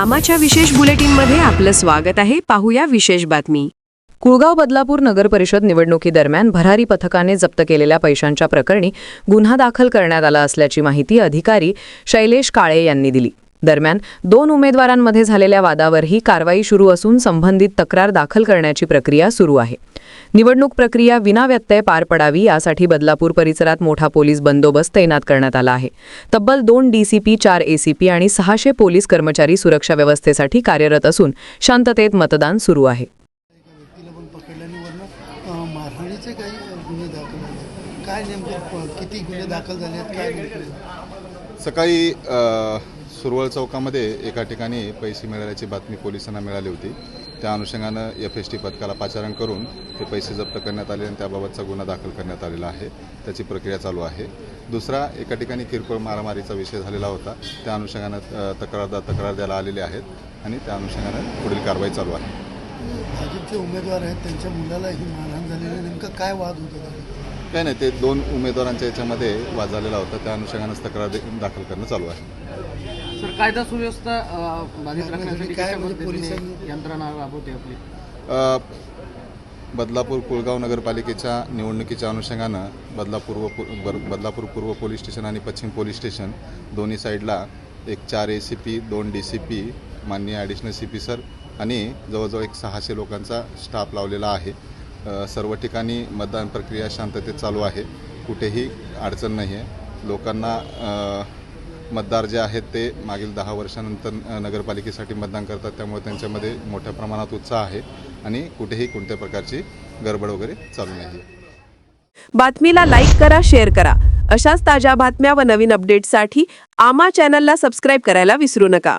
आमाच्या विशेष बुलेटिनमध्ये आपलं स्वागत आहे. पाहूया विशेष बातमी. कुळगाव बदलापूर नगर परिषद निवडणुकीदरम्यान भरारी पथकाने जप्त केलेल्या पैशांच्या प्रकरणी गुन्हा दाखल करण्यात आला असल्याची माहिती अधिकारी शैलेश काळे यांनी दिली. दरम्यान दोन उमेदवारांमध्ये झालेल्या वादावरही कारवाई सुरू असून संबंधित तक्रार दाखल करण्याची प्रक्रिया सुरू आहे. निवडणूक प्रक्रिया विनाव्यत्यय पार पडावी यासाठी बदलापूर परिसरात मोठा पोलीस बंदोबस्त तैनात करण्यात आला आहे. तब्बल दोन डीसीपी चार एसीपी आणि सहाशे पोलीस कर्मचारी सुरक्षा व्यवस्थेसाठी कार्यरत असून शांततेत मतदान सुरू आहे. सकाळी सुरवळ चौकामध्ये एका ठिकाणी पैसे मिळाल्याची बातमी पोलिसांना मिळाली होती. त्या अनुषंगानं एफ एस टी पथकाला पाचारण करून ते पैसे जप्त करण्यात आले आणि त्याबाबतचा गुन्हा दाखल करण्यात आलेला आहे. त्याची प्रक्रिया चालू आहे. दुसरा एका ठिकाणी किरकोळ मारामारीचा विषय झालेला होता. त्या अनुषंगानं तक्रारदार तक्रार द्यायला आलेले आहेत आणि त्या अनुषंगानं पुढील कारवाई चालू आहे. भाजपचे उमेदवार आहेत त्यांच्या मुलाला ही मारहाण झालेली. नेमकं काय वाद होता? काय नाही ते दोन उमेदवारांच्या याच्यामध्ये वाद झालेला होता. त्या अनुषंगानंच तक्रार दाखल करणं चालू आहे. सर कायदा सुव्यवस्था अ, बाधित राखण्यासाठी काय कशा म्हणजे पद्धतीने पोलिसांनी- यंत्रणा राबवते आपली? बदलापूर कुळगाव नगरपालिकेच्या निवडणुकीच्या अनुषंगानं बदलापूर व बदलापूर पूर्व पोलीस स्टेशन आणि पश्चिम पोलीस स्टेशन दोन्ही साईडला एक चार ए सी पी दोन डी सी पी माननीय ॲडिशनल सी पी सर आणि जवळजवळ एक सहाशे लोकांचा स्टाफ लावलेला आहे. सर्व ठिकाणी मतदान प्रक्रिया शांततेत चालू आहे. कुठेही अडचण नाही आहे लोकांना मतदार जे आहेत ते मागील दहा वर्षानंतर नगरपालिकेसाठी मतदान करतात. त्यामुळे त्यांच्यामध्ये मोठ्या प्रमाणात उत्साह आहे आणि कुठेही कोणत्या प्रकारची गडबड वगैरे चालू नाही बातमीला लाईक करा शेअर करा. अशाच ताज्या बातम्या व नवीन अपडेट्ससाठी आमा चॅनलला सबस्क्राईब करायला विसरू नका.